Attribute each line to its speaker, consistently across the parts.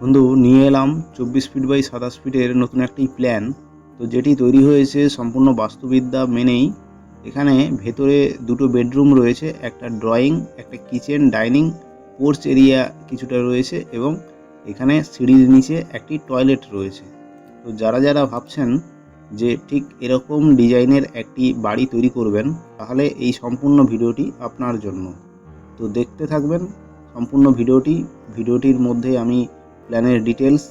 Speaker 1: বন্ধু, নিয়ে এলাম চব্বিশ ফিট বাই সাতাশ ফিটের নতুন একটি প্ল্যান তো যেটি তৈরি হয়েছে সম্পূর্ণ বাস্তুবিদ্যা মেনেই। এখানে ভেতরে দুটো বেডরুম রয়েছে, একটা ড্রয়িং একটা কিচেন ডাইনিং পোর্চ এরিয়া কিছুটা রয়েছে এবং এখানে সিঁড়ির নিচে একটি টয়লেট রয়েছে। তো যারা যারা ভাবছেন যে ঠিক এরকম ডিজাইনের একটি বাড়ি তৈরি করবেন, তাহলে এই সম্পূর্ণ ভিডিওটি আপনার জন্য। তো দেখতে থাকবেন, সম্পূর্ণ ভিডিওটি। ভিডিওটির মধ্যে আমি প্ল্যানের ডিটেলস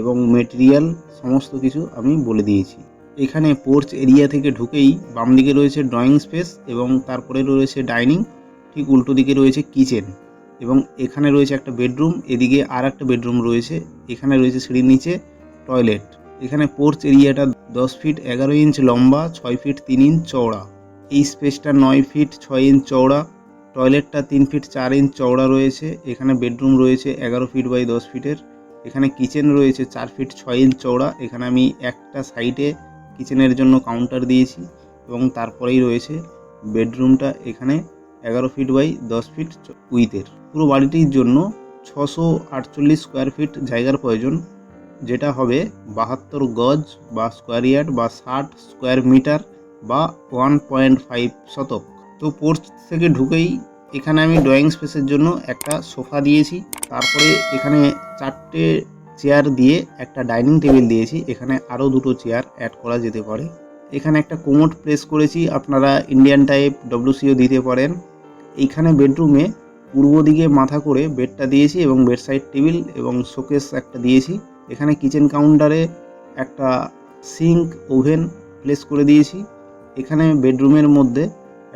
Speaker 1: এবং মেটেরিয়াল, সমস্ত কিছু আমি বলে দিয়েছি। এখানে পোর্চ এরিয়া থেকে ঢুকেই বাম দিকে রয়েছে ড্রয়িং স্পেস এবং তারপরে রয়েছে ডাইনিং, ঠিক উল্টো দিকে রয়েছে কিচেন এবং এখানে রয়েছে একটা বেডরুম, এদিকে আর একটা বেডরুম রয়েছে, এখানে রয়েছে সিঁড়ির নিচে টয়লেট। এখানে পোর্চ এরিয়াটা দশ ফিট এগারো ইঞ্চ লম্বা, ছয় ফিট তিন ইঞ্চ চওড়া। এই স্পেসটা নয় ফিট ছয় ইঞ্চ চওড়া, টয়লেটটা তিন ফিট চার ইঞ্চ চওড়া রয়েছে, এখানে বেডরুম রয়েছে এগারো ফিট বাই দশ ফিটের। এখানে কিচেন রয়েছে চার ফিট ছয় ইঞ্চ চওড়া। এখানে আমি একটা সাইডে কিচেনের জন্য কাউন্টার দিয়েছি এবং তারপরেই রয়েছে বেডরুমটা এখানে এগারো ফিট বাই দশ ফিট উইথের পুরো বাড়িটির জন্য ছশো আটচল্লিশ স্কোয়ার ফিট জায়গার প্রয়োজন, যেটা হবে বাহাত্তর গজ বা স্কোয়ার ইয়ার্ড বা ষাট স্কোয়ার মিটার বা ওয়ান পয়েন্ট ফাইভ শতক। তো পোর্চ থেকে ঢুকেই এখানে আমি ড্রয়িং স্পেসের জন্য একটা সোফা দিয়েছি। তারপরে এখানে চারটে চেয়ার দিয়ে একটা ডাইনিং টেবিল দিয়েছি। এখানে আরও দুটো চেয়ার অ্যাড করা যেতে পারে। এখানে একটা কোমোড প্লেস করেছি। আপনারা ইন্ডিয়ান টাইপ ডব্লিউসিও দিতে পারেন। এইখানে বেডরুমে পূর্ব দিকে মাথা করে বেডটা দিয়েছি এবং বেড সাইড টেবিল এবং শোকেস একটা দিয়েছি। এখানে কিচেন কাউন্টারে একটা সিঙ্ক ওভেন প্লেস করে দিয়েছি। এখানে বেডরুমের মধ্যে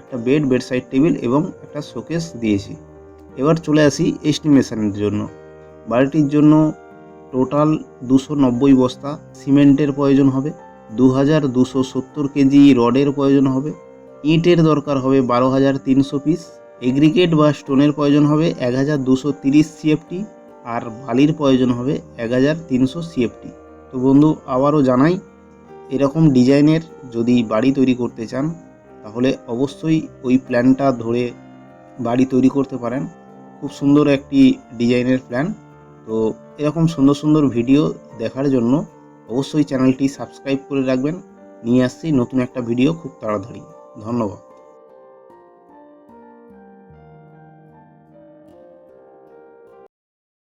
Speaker 1: একটা বেড বেড সাইড টেবিল এবং একটা শোকেস দিয়েছি। এবার চলে আসি এস্টিমেশনের জন্য। বাড়িটির জন্য টোটাল দুশো নব্বই বস্তা সিমেন্টের প্রয়োজন হবে দু হাজার দুশো সত্তর কেজি রডের প্রয়োজন হবে, ইটের দরকার হবে বারো হাজার তিনশো পিস এগ্রিগেট বা স্টোনের প্রয়োজন হবে এক হাজার দুশো তিরিশ সিএফটি আর বালির প্রয়োজন হবে এক হাজার তিনশো সিএফটি তো বন্ধু, আবারও জানাই, এরকম ডিজাইনের যদি বাড়ি তৈরি করতে চান তাহলে অবশ্যই ওই প্ল্যানটা ধরে বাড়ি তৈরি করতে পারেন। খুব সুন্দর একটি ডিজাইনের প্ল্যান। তো এরকম সুন্দর সুন্দর ভিডিও দেখার জন্য অবশ্যই চ্যানেলটি সাবস্ক্রাইব করে রাখবেন। নিয়ে আসছি নতুন একটা ভিডিও খুব তাড়াতাড়ি। ধন্যবাদ।